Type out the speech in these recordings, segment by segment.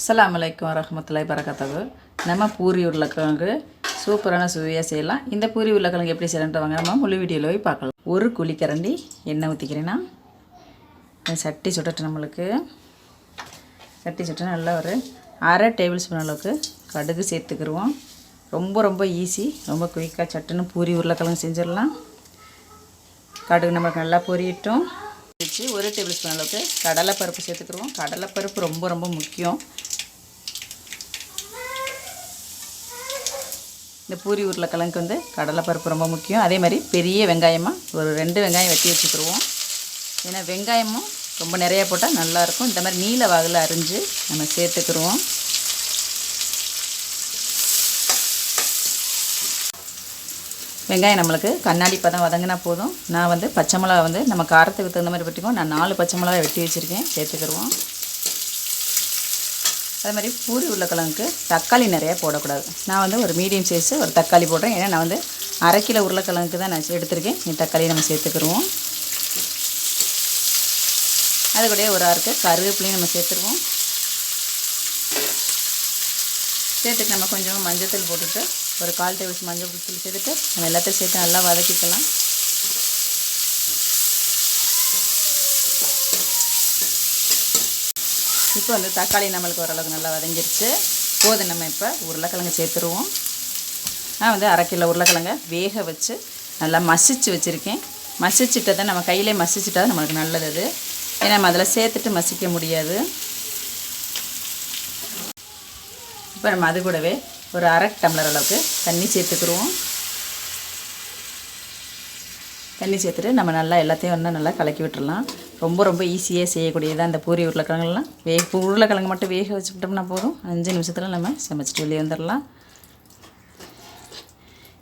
அஸ்லாம் வலைக்கம் வரமத்துலாய் வரகாத்தகு நம்ம பூரி உருளைக்கிழங்கு சூப்பரான சுவையாக செய்யலாம். இந்த பூரி உருளைக்கிழங்கு எப்படி செய்யலான்ட்டு வாங்க நம்ம முழு வீடியோவில் போய் பார்க்கலாம். ஒரு குழிக்கரண்டி எண்ணெய் ஊற்றிக்கிறேன்னா சட்டி சுடட்டும் நம்மளுக்கு. சட்டி சுட்டு நல்லா ஒரு அரை டேபிள் ஸ்பூன் அளவுக்கு கடுகு சேர்த்துக்கிடுவோம் ரொம்ப ரொம்ப ஈஸி. ரொம்ப குயிக்காக சட்டுன்னு பூரி உருளைக்கிழங்கு செஞ்சிடலாம். கடுகு நம்மளுக்கு நல்லா பொரியட்டும். வச்சு ஒரு டேபிள் ஸ்பூன் அளவுக்கு கடலைப்பருப்பு சேர்த்துக்கிடுவோம் கடலைப்பருப்பு ரொம்ப ரொம்ப முக்கியம். இந்த பூரி உருளைக்கிழங்குக்கு வந்து கடலைப்பருப்பு ரொம்ப முக்கியம். அதே மாதிரி பெரிய வெங்காயமாக ஒரு ரெண்டு வெங்காயம் வெட்டி வச்சுக்கிருவோம். ஏன்னா வெங்காயமும் ரொம்ப நிறையா போட்டால் நல்லாயிருக்கும். இந்த மாதிரி நீல வாகில் அரிஞ்சு நம்ம சேர்த்துக்கிருவோம். வெங்காயம் நம்மளுக்கு கண்ணாடி பதம் வதங்கினா போதும். நான் வந்து பச்சை மிளகா வந்து நம்ம காரத்துக்கு தகுந்த மாதிரி வெட்டிக்குவோம். நான் நாலு பச்சை மிளகா வெட்டி வச்சுருக்கேன். சேர்த்துக்கிடுவோம் அதே மாதிரி பூரி உருளைக்கிழங்குக்கு தக்காளி நிறையா போடக்கூடாது. நான் வந்து ஒரு மீடியம் சைஸு ஒரு தக்காளி போடுறேன் ஏன்னா நான் வந்து அரை கிலோ உருளைக்கிழங்குக்கு தான் நான் எடுத்திருக்கேன். இந்த தக்காளியை நம்ம சேர்த்துக்கிடுவோம் அது கூடயே ஒரு ஆறுக்கு கருவேப்பிலையும் நம்ம சேர்த்துருவோம். சேர்த்துட்டு நம்ம கொஞ்சம் மஞ்சத்தூள் போட்டுட்டு ஒரு கால் டேபிள் மஞ்சள் தூள் சேர்த்துட்டு நம்ம எல்லாத்தையும் சேர்த்து நல்லா வதக்கிக்கலாம். இப்போ வந்து தக்காளி நம்மளுக்கு ஓரளவுக்கு நல்லா வதங்கிருச்சு. போதும் நம்ம இப்போ உருளைக்கிழங்கு சேர்த்துருவோம். நான் வந்து அரை கிலோ உருளைக்கிழங்க வேக வச்சு நல்லா மசிச்சு வச்சுருக்கேன். மசிச்சுட்டதை நம்ம கையிலே மசிச்சுட்டா நம்மளுக்கு நல்லது அது. ஏன்னா நம்ம அதில் சேர்த்துட்டு மசிக்க முடியாது. இப்போ நம்ம அது கூடவே ஒரு அரை டம்ளர் அளவுக்கு தண்ணி சேர்த்துக்குருவோம். தண்ணி சேர்த்துட்டு நம்ம நல்லா எல்லாத்தையும் வந்து நல்லா கலக்கி விட்டுடலாம் ரொம்ப ரொம்ப ஈஸியாக செய்யக்கூடியதான் இந்த பூரி உருளைக்கிழங்குலாம் வே உருளைக்கிழங்கு மட்டும் வேக வச்சுக்கிட்டோம்னா போதும். அஞ்சு நிமிஷத்தில் நம்ம சமைச்சிட்டு வெளியே வந்துடலாம்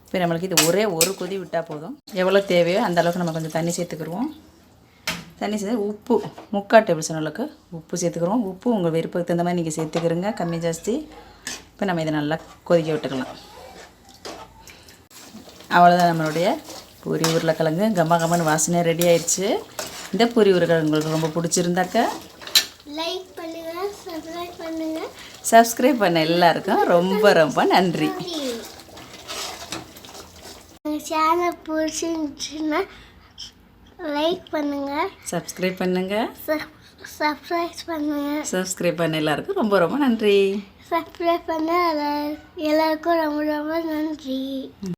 இப்போ நம்மளுக்கு இது ஒரே ஒரு கொதி விட்டால் போதும். எவ்வளோ தேவையோ அந்த அளவுக்கு நம்ம கொஞ்சம் தண்ணி சேர்த்துக்கிருவோம். தண்ணி சேர்த்து உப்பு முக்கால் டேபிள் ஸ்பூன் அளவுக்கு உப்பு சேர்த்துக்கிறோம் உப்பு உங்கள் விருப்பத்துக்கு தகுந்த மாதிரி நீங்கள் சேர்த்துக்கிறங்க கம்மி ஜாஸ்தி. இப்போ நம்ம இதை நல்லா கொதிக்க விட்டுக்கலாம். அவ்வளோதான் நம்மளுடைய பூரி உருளைக்கிழங்கு கம்மா கம்மன்னு வாசனை ரெடி ஆயிடுச்சு. இந்த பூரி உருளைக்கிழங்கு உங்களுக்கு ரொம்ப பிடிச்சிருந்தாக்க லைக் பண்ணுங்க சப்ஸ்கிரைப் பண்ணுங்க. சப்ஸ்கிரைப் பண்ண எல்லாருக்கும் ரொம்ப ரொம்ப நன்றி. சேனல் பிடிச்சிருந்துச்சுன்னா லைக் பண்ணுங்க. சப்ஸ்கிரைப் பண்ணுங்கள் சப்ஸ்கிரைப் பண்ணுங்க. சப்ஸ்கிரைப் பண்ண எல்லாருக்கும் ரொம்ப ரொம்ப நன்றி. சப்ஸ்கிரைப் பண்ண எல்லாருக்கும் ரொம்ப ரொம்ப நன்றி.